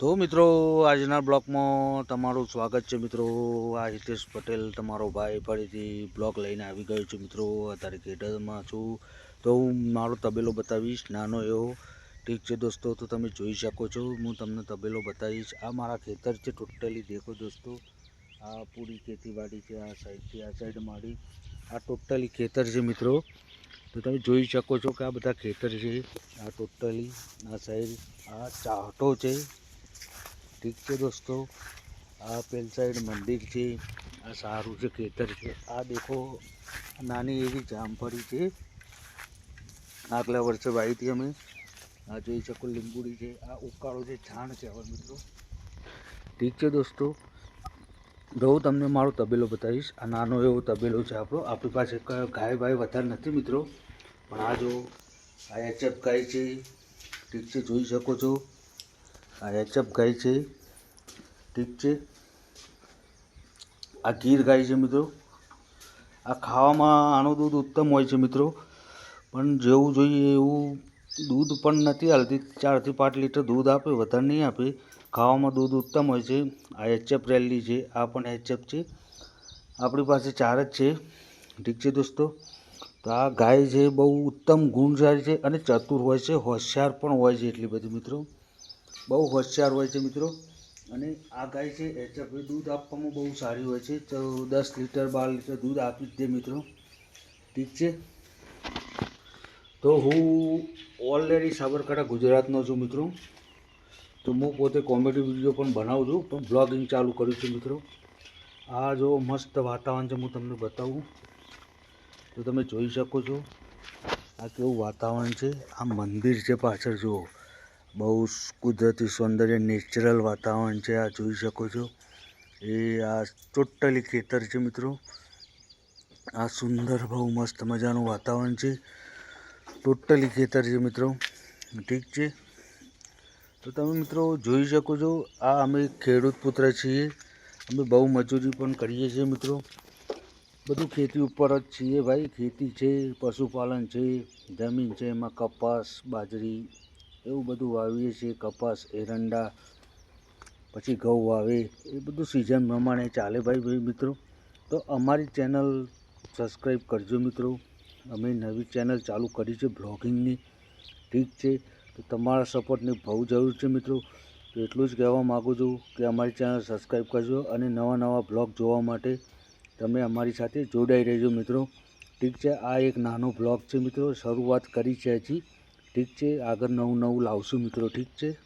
તો મિત્રો, આજના બ્લોગમાં તમારું સ્વાગત છે મિત્રો. આ હિતેશ પટેલ, તમારો ભાઈ ફરીથી બ્લોગ લઈને આવી ગયો છું મિત્રો. અત્યારે ખેતરમાં છું. તો હું મારો તબેલો બતાવીશ, નાનો એવો. ઠીક છે દોસ્તો, તો તમે જોઈ શકો છો. હું તમને તબેલો બતાવીશ. આ મારા ખેતર છે ટોટલી. દેખો દોસ્તો, આ પૂરી ખેતીવાડી છે, આ સાઈડથી, આ સાઈડ મારી. આ ટોટલી ખેતર છે મિત્રો. તો તમે જોઈ શકો છો કે આ બધા ખેતર છે. આ ટોટલી, આ સાઈડ, આ ચાહટો છે. ઠીક છે દોસ્તો? આ પેલ સાઈડ મંદિર છે. આ સારું છે, ખેતર છે. આ દેખો, નાની એવી જામફળી છે. આગલા વર્ષે વાવી અમે. આ જોઈ શકો, લીંબુડી છે. આ ઉકાળો છે છાણ છે હવે મિત્રો. ઠીક છે દોસ્તો? હું તમને મારો તબેલો બતાવીશ. આ નાનો એવો તબેલો છે આપણો. આપણી પાસે ગાય બાય વધારે નથી મિત્રો. પણ આ જો, આ ગાય છે. ઠીક છે, જોઈ શકો છો. આ એચએફ ગાય છે. ઠીક છે. આ ગીર ગાય છે મિત્રો. આ ખાવામાં આનું દૂધ ઉત્તમ હોય છે મિત્રો. પણ જેવું જોઈએ એવું દૂધ પણ નથી હાલતી. ચારથી પાંચ લીટર દૂધ આપે, વધારે નહીં આપે. ખાવામાં દૂધ ઉત્તમ હોય છે. આ એચએફ રેલી છે. આ પણ એચએફ છે. આપણી પાસે ચાર જ છે. ઠીક છે દોસ્તો. તો આ ગાય છે, બહુ ઉત્તમ ગુણસારી છે અને ચતુર હોય છે. હોશિયાર પણ હોય છે એટલી બધી મિત્રો. બહુ હોશિયાર હોય છે મિત્રો. અને આ ગાય છે એચએફ દૂધ આપવામાં બહુ સારી હોય છે. તો દસ લીટર, બાર લીટર દૂધ આપી જ દે મિત્રો. ઠીક છે? તો હું ઓલરેડી સાબરકાંઠા ગુજરાતનો છું મિત્રો. તો હું પોતે કોમેડી વીડિયો પણ બનાવું છું, પણ બ્લોગિંગ ચાલુ કર્યું છે મિત્રો. આ જો મસ્ત વાતાવરણ છે, હું તમને બતાવું. તો તમે જોઈ શકો છો, આ કેવું વાતાવરણ છે. આ મંદિર છે પાછળ, જુઓ. બહુ કુદરતી સૌંદર્ય નેચરલ વાતાવરણ છે, આ જોઈ શકો છો. એ આ ટોટલી ખેતર છે મિત્રો. આ સુંદર, બહુ મસ્ત મજાનું વાતાવરણ છે. ટોટલી ખેતર છે મિત્રો. ઠીક છે? તો તમે મિત્રો જોઈ શકો છો, આ અમે ખેડૂત પુત્ર છીએ. અમે બહુ મજૂરી પણ કરીએ છીએ મિત્રો. બધું ખેતી ઉપર જ છીએ ભાઈ. ખેતી છે, પશુપાલન છે, જમીન છે, એમાં કપાસ, બાજરી એવું બધું વાવીએ છીએ, કપાસ, એરંડા, પછી ઘઉં વાવે, એ બધું સિઝન પ્રમાણે ચાલે ભાઈ ભાઈ મિત્રો. તો અમારી ચેનલ સબસ્ક્રાઈબ કરજો મિત્રો. અમે નવી ચેનલ ચાલુ કરી છે બ્લોગિંગની ઠીક છે? તો તમારા સપોર્ટની બહુ જરૂર છે મિત્રો. તો એટલું જ કહેવા માગું છું કે અમારી ચેનલ સબસ્ક્રાઈબ કરજો અને નવા નવા બ્લોગ જોવા માટે તમે અમારી સાથે જોડાઈ રહેજો મિત્રો. ઠીક છે? આ એક નાનો બ્લોગ છે મિત્રો. શરૂઆત કરી છે હજી. ઠીક છે? આગળ નવું નવું લાવશું મિત્રો ઠીક છે?